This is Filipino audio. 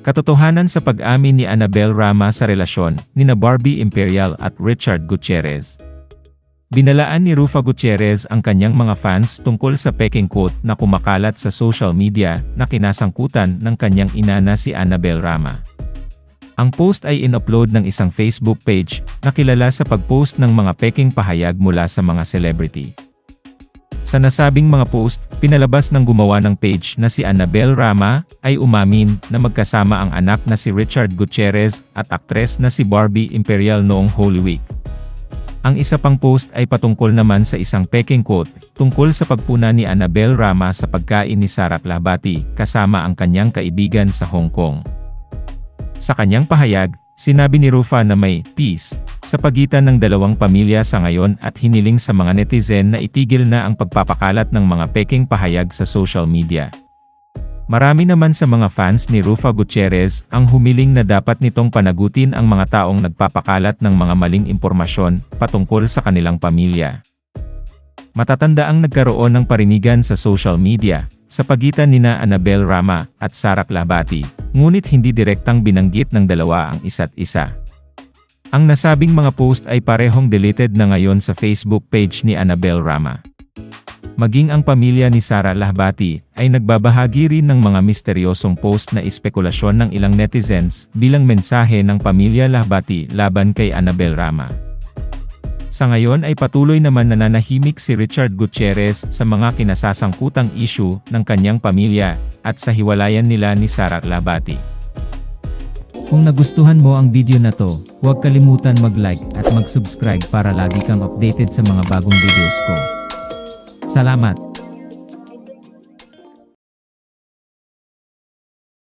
Katotohanan sa pag-amin ni Annabel Rama sa relasyon ni na Barbie Imperial at Richard Gutierrez. Binalaan ni Rufa Gutierrez ang kanyang mga fans tungkol sa peking quote na kumakalat sa social media na kinasangkutan ng kanyang ina na si Annabel Rama. Ang post ay in-upload ng isang Facebook page na kilala sa pag-post ng mga peking pahayag mula sa mga celebrity. Sa nasabing mga post, pinalabas ng gumawa ng page na si Annabel Rama ay umamin na magkasama ang anak na si Richard Gutierrez at aktres na si Barbie Imperial noong Holy Week. Ang isa pang post ay patungkol naman sa isang peking quote tungkol sa pagpuna ni Annabel Rama sa pagkain ni Sarah Lahbati kasama ang kanyang kaibigan sa Hong Kong. Sa kanyang pahayag, sinabi ni Rufa na may peace sa pagitan ng dalawang pamilya sa ngayon at hiniling sa mga netizen na itigil na ang pagpapakalat ng mga peking pahayag sa social media. Marami naman sa mga fans ni Rufa Gutierrez ang humiling na dapat nitong panagutin ang mga taong nagpapakalat ng mga maling impormasyon patungkol sa kanilang pamilya. Matatanda ang nagkaroon ng parinigan sa social media sa pagitan nina Annabel Rama at Sarak Labati, ngunit hindi direktang binanggit ng dalawa ang isa't isa. Ang nasabing mga post ay parehong deleted na ngayon sa Facebook page ni Annabel Rama. Maging ang pamilya ni Sara Lahbati ay nagbabahagi rin ng mga misteryosong post na espekulasyon ng ilang netizens bilang mensahe ng pamilya Lahbati laban kay Annabel Rama. Sa ngayon ay patuloy naman nananahimik si Richard Gutierrez sa mga kinasasangkutang issue ng kanyang pamilya at sa hiwalayan nila ni Sara Lahbati. Kung nagustuhan mo ang video na to, huwag kalimutan mag-like at mag-subscribe para lagi kang updated sa mga bagong videos ko. Salamat!